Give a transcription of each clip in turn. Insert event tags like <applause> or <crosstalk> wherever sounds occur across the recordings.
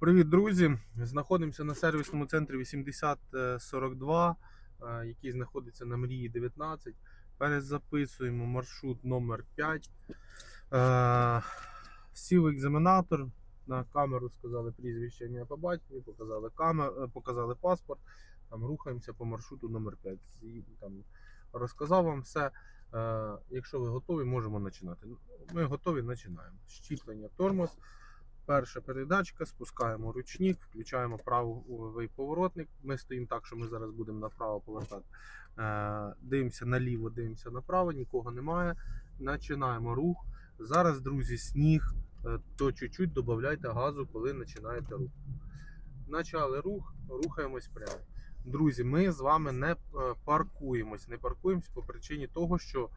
Привіт, друзі! Знаходимося на сервісному центрі 8042, е, який знаходиться на мрії 19. Перезаписуємо маршрут номер 5. Е, Сів екзаменатор. На камеру сказали прізвище ім'я по батькові, показали, камер, е, показали паспорт. Там рухаємося по маршруту номер 5. І Там розказав вам все. Якщо ви готові, можемо починати. Ми готові, починаємо. Щіплення тормоз. Перша передачка, спускаємо ручник, включаємо правий поворотник. Ми стоїмо так, що ми зараз будемо направо повертати. Е, Дивимося наліво, дивимося направо, нікого немає. Починаємо рух. Зараз, друзі, сніг, е, то чуть-чуть додайте газу, коли починаєте рух. Почали рух, рухаємось прямо. Друзі, ми з вами не е, паркуємось, не паркуємось по причині того, що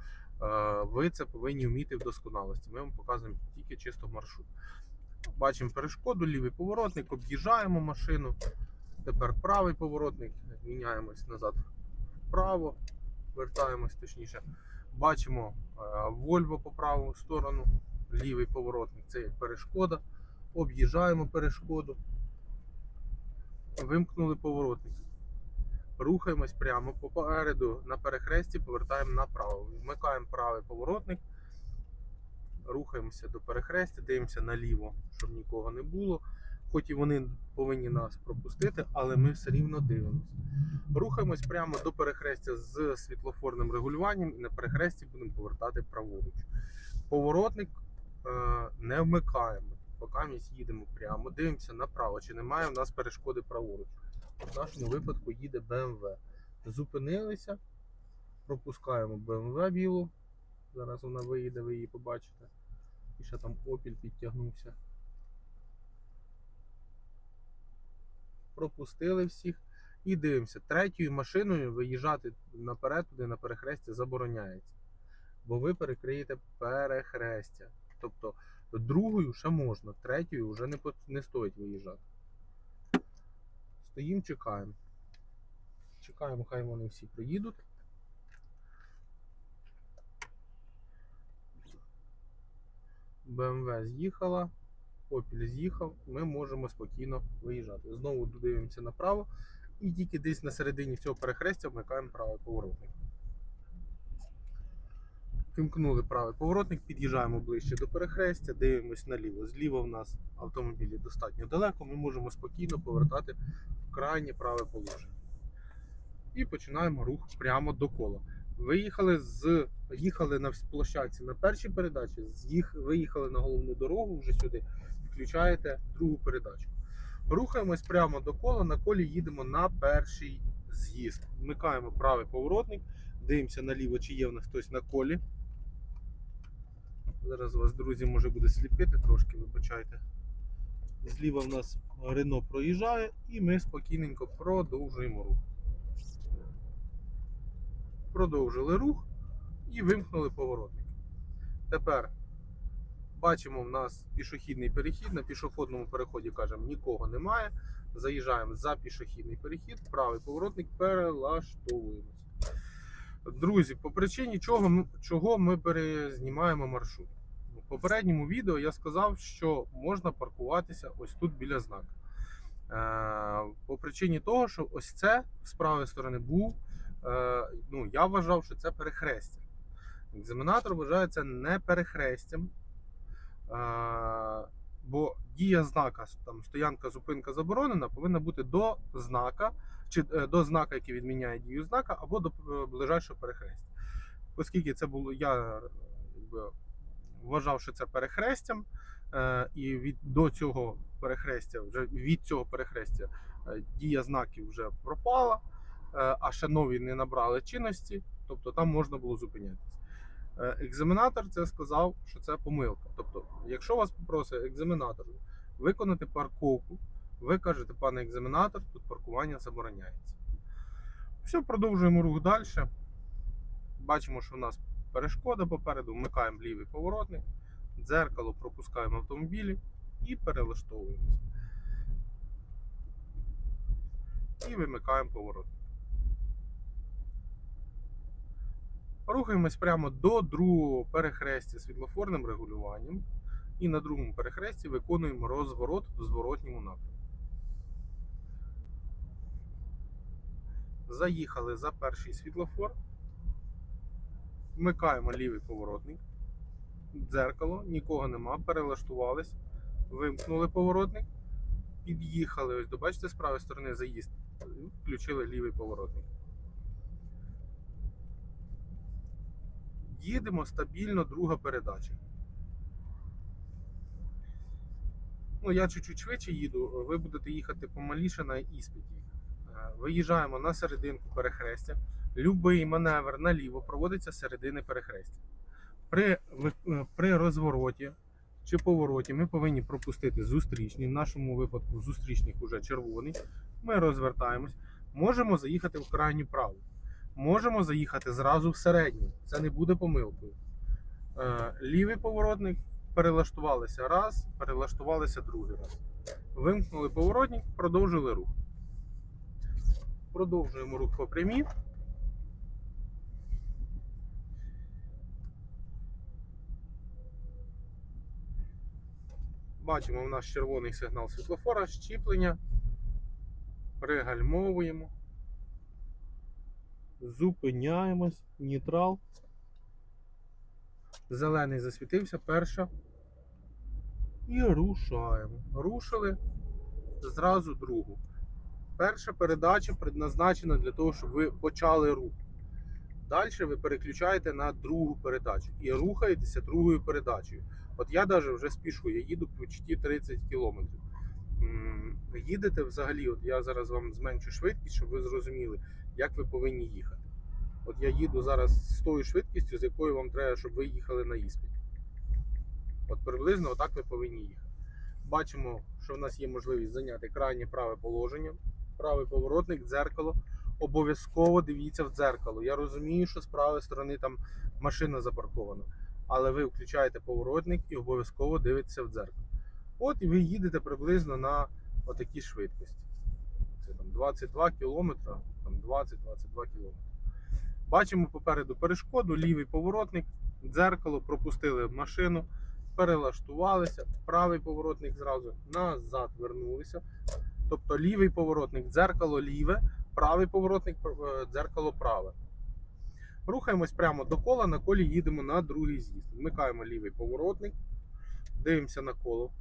ви це повинні вміти в досконалості. Ми вам показуємо тільки чисто маршрут. Бачимо перешкоду, лівий поворотник, об'їжджаємо машину. Тепер правий поворотник, міняємось назад вправо, вертаємось точніше. Бачимо е, Volvo по праву сторону, лівий поворотник це як перешкода. Об'їжджаємо перешкоду. Вимкнули поворотник. Рухаємось прямо попереду на перехресті, повертаємо направо. Вмикаємо правий поворотник рухаємося до перехрестя, дивимося наліво, щоб нікого не було. Хоч і вони повинні нас пропустити, але ми все рівно дивимося. Рухаємось прямо до перехрестя з світлофорним регулюванням і на перехресті будемо повертати праворуч. Поворотник е, не вмикаємо, поки їдемо прямо, дивимося направо, чи немає в нас перешкоди праворуч. В нашому випадку їде BMW. Зупинилися, пропускаємо BMW білу. Зараз вона виїде, ви її побачите. І ще там опіль підтягнувся. Пропустили всіх. І дивимося, третьою машиною виїжджати наперед туди на перехрестя забороняється. Бо ви перекриєте перехрестя. Тобто другою ще можна, третьою вже не, не стоїть виїжджати. Стоїмо, чекаємо. Чекаємо, хай вони всі приїдуть. БМВ з'їхала, Опіль з'їхав, ми можемо спокійно виїжджати. Знову дивимося направо і тільки десь на середині цього перехрестя вмикаємо правий поворотник. Вимкнули правий поворотник, під'їжджаємо ближче до перехрестя, дивимось наліво. Зліва в нас автомобілі достатньо далеко, ми можемо спокійно повертати в крайнє праве положення. І починаємо рух прямо до кола. Виїхали з їхали на площадці на першій передачі, з'їх, виїхали на головну дорогу вже сюди, включаєте другу передачу. Рухаємось прямо до кола, на колі їдемо на перший з'їзд. Вмикаємо правий поворотник, дивимося наліво, чи є в нас хтось на колі. Зараз вас, друзі, може буде сліпити трошки, вибачайте. Зліва в нас Рено проїжджає, і ми спокійненько продовжуємо рух продовжили рух і вимкнули поворотник. Тепер бачимо, в нас пішохідний перехід. На пішохідному переході кажемо, нікого немає. Заїжджаємо за пішохідний перехід, правий поворотник, перелаштовуємося. Друзі, по причині чого, чого ми перезнімаємо маршрут. В попередньому відео я сказав, що можна паркуватися ось тут біля знака. Е, По причині того, що ось це з правої сторони був ну, я вважав, що це перехрестя. Екзаменатор вважає це не перехрестям, е, бо дія знака, там, стоянка, зупинка заборонена, повинна бути до знака, чи е, до знака, який відміняє дію знака, або до е, ближайшого перехрестя. Оскільки це було, я е, якби, вважав, що це перехрестям, е, і від до цього перехрестя, вже від цього перехрестя е, дія знаків вже пропала е, а ще нові не набрали чинності, тобто там можна було зупинятися. Е, Екзаменатор це сказав, що це помилка. Тобто, якщо вас попросить екзаменатор виконати парковку, ви кажете, пане екзаменатор, тут паркування забороняється. Все, продовжуємо рух далі. Бачимо, що в нас перешкода попереду, вмикаємо лівий поворотник, дзеркало пропускаємо автомобілі і перелаштовуємося. І вимикаємо поворотник. Рухаємось прямо до другого перехрестя світлофорним регулюванням і на другому перехресті виконуємо розворот в зворотньому напрямку. Заїхали за перший світлофор. Вмикаємо лівий поворотник. Дзеркало, нікого нема, перелаштувались, вимкнули поворотник, під'їхали. Ось, бачите, з правої сторони заїзд. Включили лівий поворотник. Їдемо стабільно, друга передача. Ну, я чуть-чуть швидше їду, ви будете їхати помаліше на іспиті. Е, Виїжджаємо на серединку перехрестя. Любий маневр наліво проводиться з середини перехрестя. При, е, при розвороті чи повороті ми повинні пропустити зустрічний. В нашому випадку зустрічник уже червоний. Ми розвертаємось. Можемо заїхати в крайню праву. Можемо заїхати зразу в середню. Це не буде помилкою. Е, Лівий поворотник перелаштувалися раз, перелаштувалися другий раз. Вимкнули поворотник, продовжили рух. Продовжуємо рух по прямій. Бачимо, у нас червоний сигнал світлофора, щіплення. Пригальмовуємо. Зупиняємось, нейтрал. Зелений засвітився, перша. І рушаємо. Рушили зразу другу. Перша передача предназначена для того, щоб ви почали рух. Далі ви переключаєте на другу передачу і рухаєтеся другою передачею. От я навіть вже спішу, я їду почти 30 кілометрів. М, Їдете взагалі, от я зараз вам зменшу швидкість, щоб ви зрозуміли, як ви повинні їхати. От я їду зараз з тою швидкістю, з якою вам треба, щоб ви їхали на іспит. От приблизно отак ви повинні їхати. Бачимо, що в нас є можливість зайняти крайнє праве положення, правий поворотник, дзеркало. Обов'язково дивіться в дзеркало. Я розумію, що з правої сторони там машина запаркована. Але ви включаєте поворотник і обов'язково дивитеся в дзеркало. От і ви їдете приблизно на отакій швидкості. Це там 22 кілометри, там 20-22 кілометри. Бачимо попереду перешкоду, лівий поворотник, дзеркало, пропустили машину, перелаштувалися, правий поворотник зразу назад вернулися. Тобто лівий поворотник, дзеркало ліве, правий поворотник, е, дзеркало праве. Рухаємось прямо до кола, на колі їдемо на другий з'їзд. Вмикаємо лівий поворотник, дивимося на коло.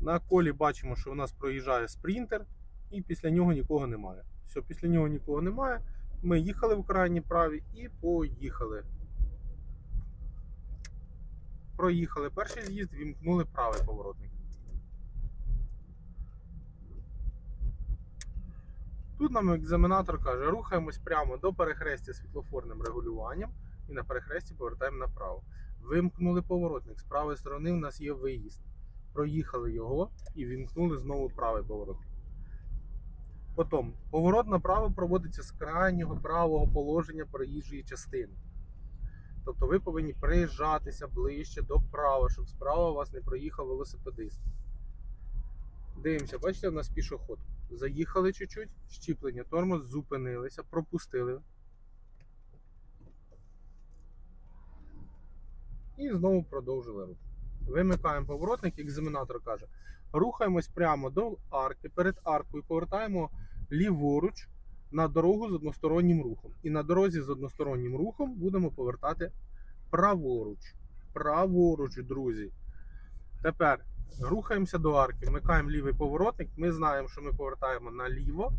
На колі бачимо, що у нас проїжджає спринтер, і після нього нікого немає. Все, після нього нікого немає. Ми їхали в крайній праві і поїхали. Проїхали перший з'їзд, вімкнули правий поворотник. Тут нам екзаменатор каже, рухаємось прямо до перехрестя світлофорним регулюванням і на перехресті повертаємо направо. Вимкнули поворотник. З правої сторони у нас є виїзд. Проїхали його і вімкнули знову правий поворотник. Потім поворот направо проводиться з крайнього правого положення проїжджої частини. Тобто ви повинні приїжджатися ближче до права, щоб справа вас не проїхав велосипедист. Дивимося, бачите, у нас пішоход. Заїхали чуть-чуть, щіплення, тормоз, зупинилися, пропустили. І знову продовжили рух. Вимикаємо поворотник, екзаменатор каже. Рухаємось прямо до арки, перед аркою повертаємо ліворуч на дорогу з одностороннім рухом. І на дорозі з одностороннім рухом будемо повертати праворуч. Праворуч, друзі. Тепер рухаємося до арки, вмикаємо лівий поворотник. Ми знаємо, що ми повертаємо наліво.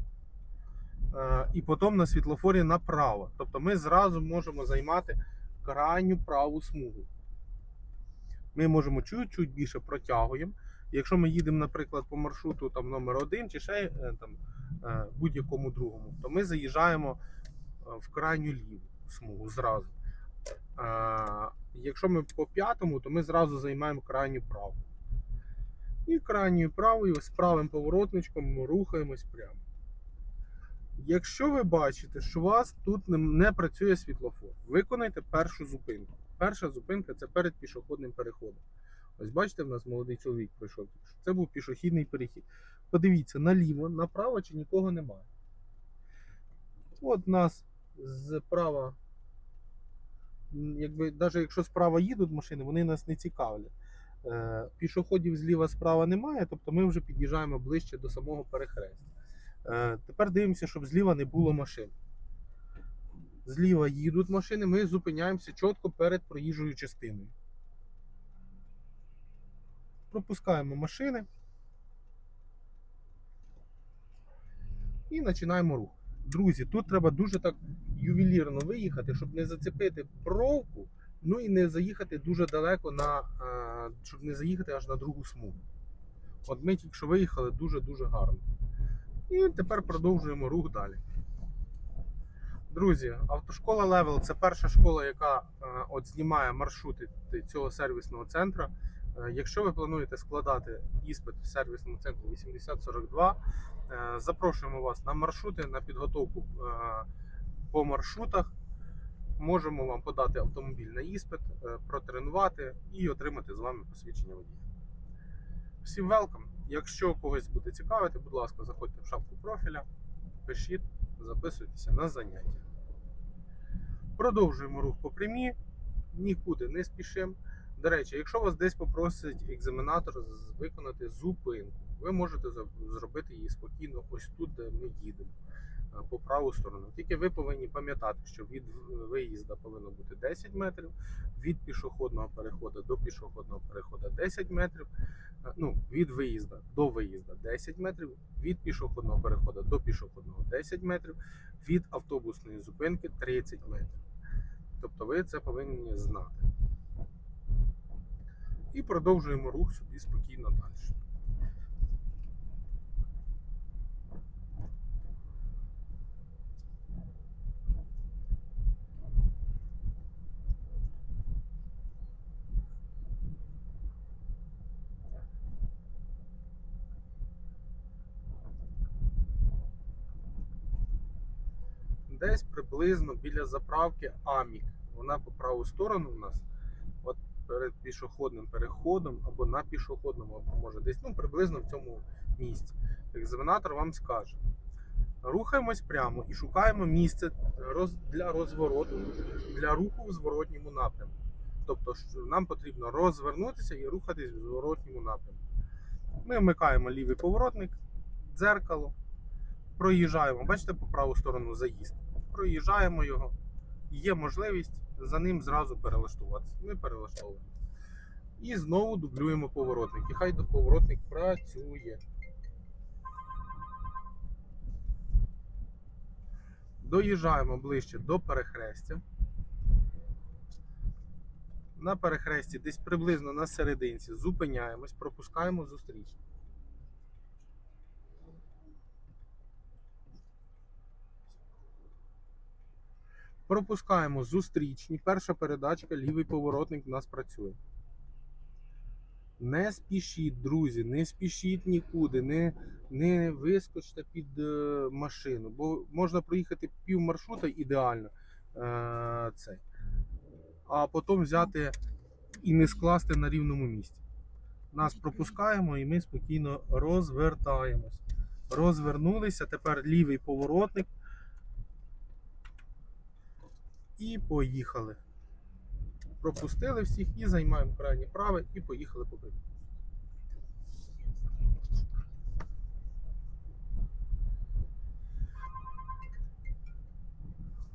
е, І потім на світлофорі направо. Тобто ми зразу можемо займати крайню праву смугу. Ми можемо чуть-чуть більше протягуємо. Якщо ми їдемо, наприклад, по маршруту там, номер 1 чи ще е, там, е, будь-якому другому, то ми заїжджаємо е, в крайню ліву смугу зразу. Е, Якщо ми по п'ятому, то ми зразу займаємо крайню праву. І крайньою правою з правим поворотничком ми рухаємось прямо. Якщо ви бачите, що у вас тут не працює світлофор, виконайте першу зупинку. Перша зупинка це перед пішохідним переходом. Ось бачите, в нас молодий чоловік пройшов. Це був пішохідний перехід. Подивіться, наліво, направо чи нікого немає. От нас зправа, м, якби, навіть якщо справа їдуть машини, вони нас не цікавлять. Е, Пішоходів зліва справа немає, тобто ми вже під'їжджаємо ближче до самого перехрестя. Е, Тепер дивимося, щоб зліва не було машин. Зліва їдуть машини, ми зупиняємося чітко перед проїжджою частиною. Пропускаємо машини і починаємо рух. Друзі, тут треба дуже так ювелірно виїхати, щоб не зацепити бровку, ну і не заїхати дуже далеко на, е, щоб не заїхати аж на другу смугу. От ми тільки що виїхали дуже-дуже гарно. І тепер продовжуємо рух далі. Друзі, автошкола Level це перша школа, яка е, от знімає маршрути цього сервісного центру. Е, Якщо ви плануєте складати іспит в сервісному центрі 8042, е, запрошуємо вас на маршрути, на підготовку по маршрутах. Можемо вам подати автомобіль на іспит, протренувати і отримати з вами посвідчення водія. Всім велкам. Якщо когось буде цікавити, будь ласка, заходьте в шапку профіля, пишіть, записуйтеся на заняття. Продовжуємо рух по прямі, нікуди не спішимо. До речі, якщо вас десь попросить екзаменатор виконати зупинку, ви можете зробити її спокійно ось тут, де ми їдемо, по праву сторону. Тільки ви повинні пам'ятати, що від виїзду повинно бути 10 метрів, від пішохідного переходу до пішохідного переходу 10 метрів. Е, Ну, від виїзду до виїзду 10 метрів, від пішохідного переходу до пішохідного 10 метрів, від автобусної зупинки 30 метрів. Тобто ви це повинні знати. І продовжуємо рух собі спокійно далі. Десь приблизно біля заправки Амік. Вона по праву сторону у нас. От перед пішохідним переходом або на пішохідному, або може десь ну, приблизно в цьому місці. Екзаменатор вам скаже. Рухаємось прямо і шукаємо місце для розвороту, для руху в зворотньому напрямку. Тобто нам потрібно розвернутися і рухатись в зворотньому напрямку. Ми вмикаємо лівий поворотник, дзеркало, проїжджаємо, бачите, по праву сторону заїзд. Проїжджаємо його. Є можливість за ним зразу перелаштуватися. Ми перелаштовуємо. І знову дублюємо поворотник. І хай поворотник працює. Доїжджаємо ближче до перехрестя. На перехресті десь приблизно на серединці зупиняємось, пропускаємо зустріч. Пропускаємо зустрічні. Перша передачка, лівий поворотник у нас працює. Не спішіть, друзі, не спішіть нікуди, не, не вискочте під е, машину, бо можна проїхати пів маршрута ідеально. Е, цей, а потім взяти і не скласти на рівному місці. Нас пропускаємо і ми спокійно розвертаємось. Розвернулися, тепер лівий поворотник. І поїхали. Пропустили всіх і займаємо крайнє праве і поїхали по прямій.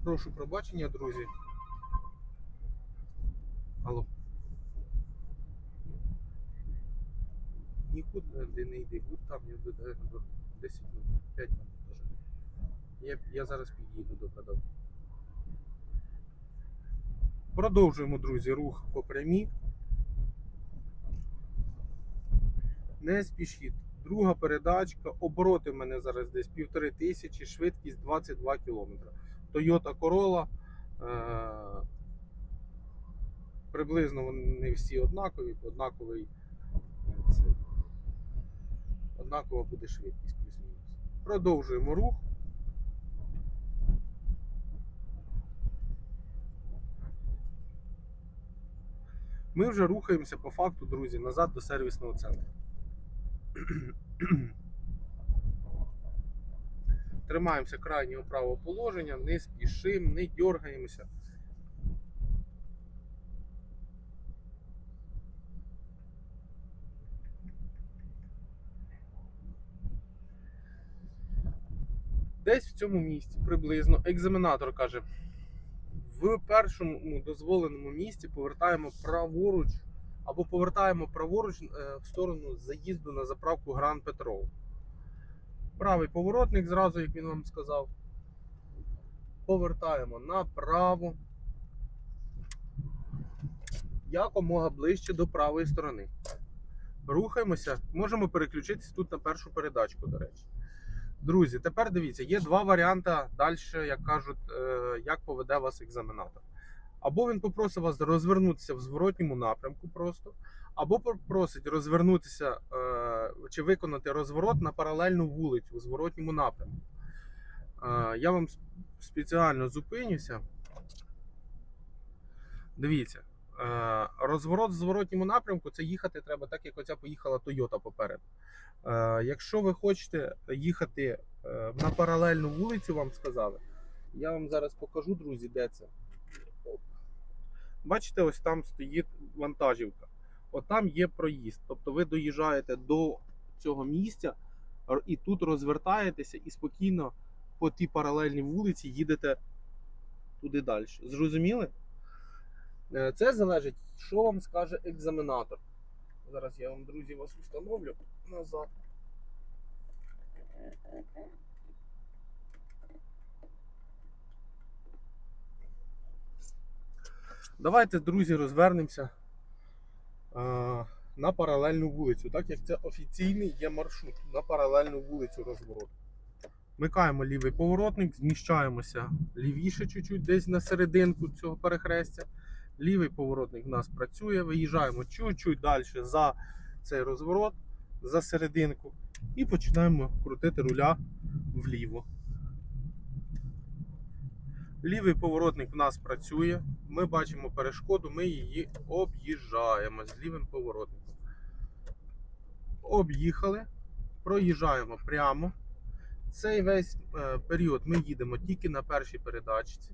Прошу пробачення, друзі. Алло. Нікуди не йди, будь там, я до до 10 минут, 5 минут даже. Я, я зараз під'їду до продавця. Продовжуємо, друзі, рух по прямій. Не спішіть. Друга передачка. Обороти в мене зараз десь півтори тисячі, швидкість 22 км. Toyota Corolla. Е- приблизно вони всі однакові, однаковий. Це, однакова буде швидкість плюс-мінус. Продовжуємо рух. Ми вже рухаємося по факту, друзі, назад до сервісного центру. <clears throat> Тримаємося крайнього правого положення, не спішимо, не дергаємося. Десь в цьому місці приблизно екзаменатор каже в першому ну, дозволеному місці повертаємо праворуч або повертаємо праворуч е, в сторону заїзду на заправку Гран Петрол. Правий поворотник, зразу, як він вам сказав. Повертаємо направо. Якомога ближче до правої сторони. Рухаємося, можемо переключитися тут на першу передачку, до речі. Друзі, тепер дивіться, є два варіанти далі, як кажуть, е, як поведе вас екзаменатор. Або він попросить вас розвернутися в зворотньому напрямку просто, або попросить розвернутися е, чи виконати розворот на паралельну вулицю у зворотньому напрямку. Е, Я вам спеціально зупинюся. Дивіться, розворот в зворотньому напрямку це їхати треба так, як оця поїхала Toyota попереду. Е, Якщо ви хочете їхати е, на паралельну вулицю, вам сказали, я вам зараз покажу, друзі, де це. Бачите, ось там стоїть вантажівка. От там є проїзд. Тобто ви доїжджаєте до цього місця і тут розвертаєтеся і спокійно по тій паралельній вулиці їдете туди далі. Зрозуміли? Е, Це залежить, що вам скаже екзаменатор. Зараз я вам, друзі, вас установлю назад. Давайте, друзі, розвернемося е, на паралельну вулицю, так як це офіційний є маршрут на паралельну вулицю розворот. Вмикаємо лівий поворотник, зміщаємося лівіше чуть-чуть, десь на серединку цього перехрестя. Лівий поворотник в нас працює, виїжджаємо чуть-чуть далі за цей розворот, за серединку, і починаємо крутити руля вліво. Лівий поворотник в нас працює. Ми бачимо перешкоду, ми її об'їжджаємо з лівим поворотником. Об'їхали, проїжджаємо прямо. Цей весь е, період ми їдемо тільки на першій передачці.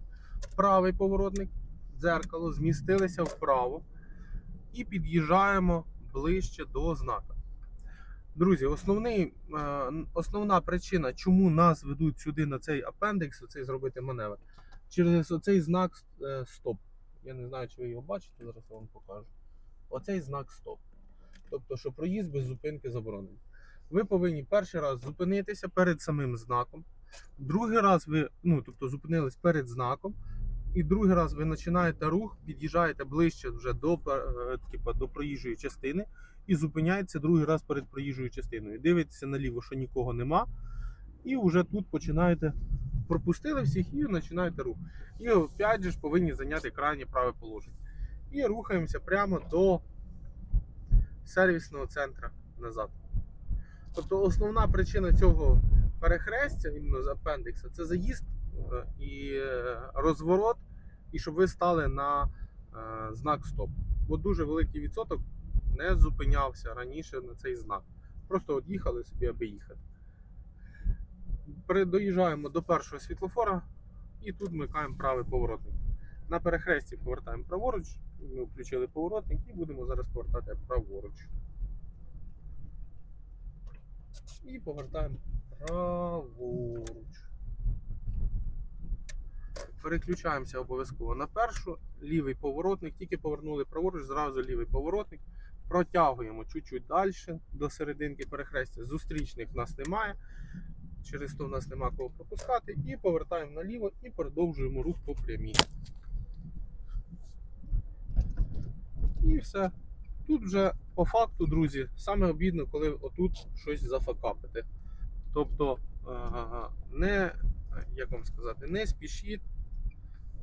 Правий поворотник, дзеркало, змістилися вправо і під'їжджаємо ближче до знака. Друзі, основний, е, основна причина, чому нас ведуть сюди на цей апендикс, оцей зробити маневр, через оцей знак е, стоп. Я не знаю, чи ви його бачите, зараз я вам покажу. Оцей знак стоп. Тобто, що проїзд без зупинки заборонений. Ви повинні перший раз зупинитися перед самим знаком. Другий раз ви ну, тобто, зупинились перед знаком. І другий раз ви починаєте рух, під'їжджаєте ближче вже до, е, до проїжджої частини і зупиняєтеся другий раз перед проїжджою частиною. Дивитеся наліво, що нікого нема. І вже тут починаєте пропустили всіх і починаєте рух. І опять же ж повинні зайняти крайнє праве положення. І рухаємося прямо до сервісного центру назад. Тобто основна причина цього перехрестя, іменно з апендикса, це заїзд е, і е, розворот, і щоб ви стали на е, знак стоп. Бо дуже великий відсоток не зупинявся раніше на цей знак. Просто от їхали собі, аби їхати. Доїжджаємо до першого світлофора і тут вмикаємо правий поворотник. На перехресті повертаємо праворуч, ми включили поворотник і будемо зараз повертати праворуч. І повертаємо праворуч. Переключаємося обов'язково на першу, лівий поворотник, тільки повернули праворуч, зразу лівий поворотник. Протягуємо чуть-чуть далі до серединки перехрестя. Зустрічних в нас немає. Через то в нас нема кого пропускати. І повертаємо наліво і продовжуємо рух по прямій. І все. Тут вже по факту, друзі, саме обідно, коли отут щось зафакапити. Тобто, е, не, як вам сказати, не спішіть,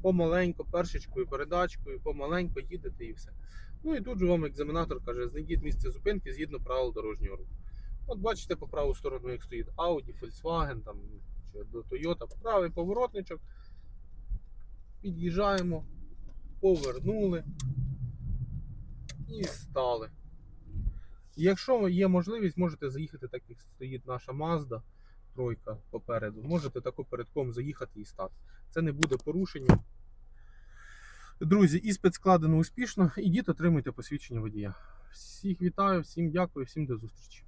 помаленько, першечкою, передачкою, помаленько їдете і все. Ну і тут же вам екзаменатор каже, знайдіть місце зупинки згідно правил дорожнього руху. От бачите по праву сторону, як стоїть Audi, Volkswagen там, чи Toyota, правий поворотничок. Під'їжджаємо, повернули і стали. Якщо є можливість, можете заїхати, так як стоїть наша Mazda тройка попереду. Можете тако передком заїхати і стати. Це не буде порушенням. Друзі, іспит складено успішно. Ідіть, отримуйте посвідчення водія. Всіх вітаю, всім дякую, всім до зустрічі.